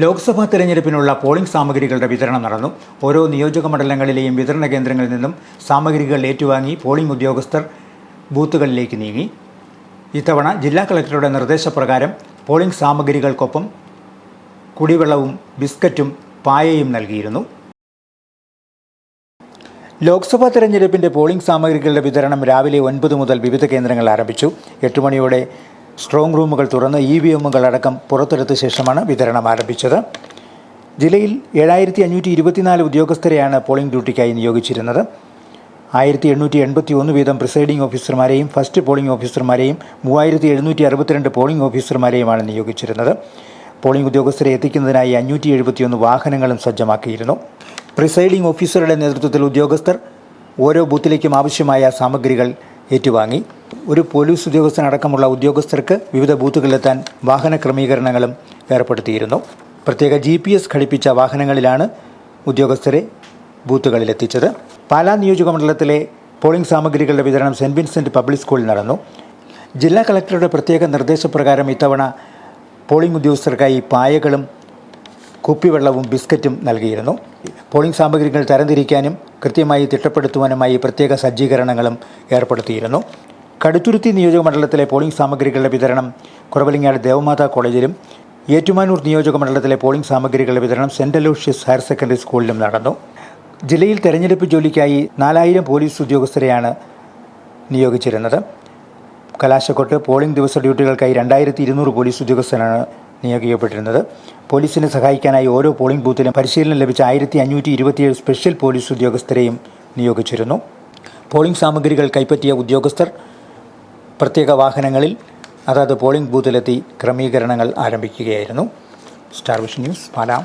ലോക്സഭാ തെരഞ്ഞെടുപ്പിനുള്ള പോളിംഗ് സാമഗ്രികളുടെ വിതരണം നടന്നു. ഓരോ നിയോജക മണ്ഡലങ്ങളിലെയും വിതരണ കേന്ദ്രങ്ങളിൽ നിന്നും സാമഗ്രികൾ ഏറ്റുവാങ്ങി പോളിംഗ് ഉദ്യോഗസ്ഥർ ബൂത്തുകളിലേക്ക് നീങ്ങി. ഇത്തവണ ജില്ലാ കളക്ടറുടെ നിർദ്ദേശപ്രകാരം പോളിംഗ് സാമഗ്രികൾക്കൊപ്പം കുടിവെള്ളവും ബിസ്ക്കറ്റും പായയും നൽകിയിരുന്നു. ലോക്സഭാ തെരഞ്ഞെടുപ്പിന്റെ പോളിംഗ് സാമഗ്രികളുടെ വിതരണം രാവിലെ ഒൻപത് മുതൽ വിവിധ കേന്ദ്രങ്ങൾ ആരംഭിച്ചു. എട്ട് മണിയോടെ സ്ട്രോങ് റൂമുകൾ തുറന്ന് ഇ വി എമ്മുകൾ അടക്കം പുറത്തെടുത്ത ശേഷമാണ് വിതരണം ആരംഭിച്ചത്. ജില്ലയിൽ ഏഴായിരത്തി അഞ്ഞൂറ്റി ഇരുപത്തിനാല് ഉദ്യോഗസ്ഥരെയാണ് പോളിംഗ് ഡ്യൂട്ടിക്കായി നിയോഗിച്ചിരുന്നത്. ആയിരത്തി എണ്ണൂറ്റി എൺപത്തി ഒന്ന് വീതം പ്രിസൈഡിംഗ് ഓഫീസർമാരെയും ഫസ്റ്റ് പോളിംഗ് ഓഫീസർമാരെയും മൂവായിരത്തി എഴുന്നൂറ്റി അറുപത്തിരണ്ട് പോളിംഗ് ഓഫീസർമാരെയുമാണ് നിയോഗിച്ചിരുന്നത്. പോളിംഗ് ഉദ്യോഗസ്ഥരെ എത്തിക്കുന്നതിനായി അഞ്ഞൂറ്റി എഴുപത്തിയൊന്ന് വാഹനങ്ങളും സജ്ജമാക്കിയിരുന്നു. പ്രിസൈഡിംഗ് ഓഫീസറുടെ നേതൃത്വത്തിൽ ഉദ്യോഗസ്ഥർ ഓരോ ബൂത്തിലേക്കും ആവശ്യമായ സാമഗ്രികൾ ഏറ്റുവാങ്ങി. ഒരു പോലീസ് ഉദ്യോഗസ്ഥനടക്കമുള്ള ഉദ്യോഗസ്ഥർക്ക് വിവിധ ബൂത്തുകളിലെത്താൻ വാഹന ക്രമീകരണങ്ങളും ഏർപ്പെടുത്തിയിരുന്നു. പ്രത്യേക ജി പി എസ് ഘടിപ്പിച്ച വാഹനങ്ങളിലാണ് ഉദ്യോഗസ്ഥരെ ബൂത്തുകളിലെത്തിച്ചത്. പാലാ നിയോജക മണ്ഡലത്തിലെ പോളിംഗ് സാമഗ്രികളുടെ വിതരണം സെന്റ് വിൻസെന്റ് പബ്ലിക് സ്കൂളിൽ നടന്നു. ജില്ലാ കളക്ടറുടെ പ്രത്യേക നിർദ്ദേശപ്രകാരം ഇത്തവണ പോളിംഗ് ഉദ്യോഗസ്ഥർക്കായി പായകളും കുപ്പിവെള്ളവും ബിസ്ക്കറ്റും നൽകിയിരുന്നു. പോളിംഗ് സാമഗ്രികൾ തരംതിരിക്കാനും കൃത്യമായി തിട്ടപ്പെടുത്തുവാനുമായി പ്രത്യേക സജ്ജീകരണങ്ങളും ഏർപ്പെടുത്തിയിരുന്നു. കടുത്തുരുത്തി നിയോജക മണ്ഡലത്തിലെ പോളിംഗ് സാമഗ്രികളുടെ വിതരണം കുറവലിങ്ങാട് ദേവമാതാ കോളേജിലും ഏറ്റുമാനൂർ നിയോജക മണ്ഡലത്തിലെ പോളിംഗ് സാമഗ്രികളുടെ വിതരണം സെന്റ് അലോഷ്യസ് ഹയർ സെക്കൻഡറി സ്കൂളിലും നടന്നു. ജില്ലയിൽ തെരഞ്ഞെടുപ്പ് ജോലിക്കായി നാലായിരം പോലീസ് ഉദ്യോഗസ്ഥരെയാണ് നിയോഗിച്ചിരുന്നത്. കലാശക്കൊട്ട് പോളിംഗ് ദിവസ ഡ്യൂട്ടികൾക്കായി രണ്ടായിരത്തി ഇരുന്നൂറ് പോലീസ് ഉദ്യോഗസ്ഥരാണ് നിയോഗിക്കപ്പെട്ടിരുന്നത്. പോലീസിനെ സഹായിക്കാനായി ഓരോ പോളിംഗ് ബൂത്തിലും പരിശീലനം ലഭിച്ച ആയിരത്തി അഞ്ഞൂറ്റി ഇരുപത്തിയേഴ് സ്പെഷ്യൽ പോലീസ് ഉദ്യോഗസ്ഥരെയും നിയോഗിച്ചിരുന്നു. പോളിംഗ് സാമഗ്രികൾ കൈപ്പറ്റിയ ഉദ്യോഗസ്ഥർ പ്രത്യേക വാഹനങ്ങളിൽ അതാത് പോളിംഗ് ബൂത്തിലെത്തി ക്രമീകരണങ്ങൾ ആരംഭിക്കുകയായിരുന്നു. Star vision news പാലാം.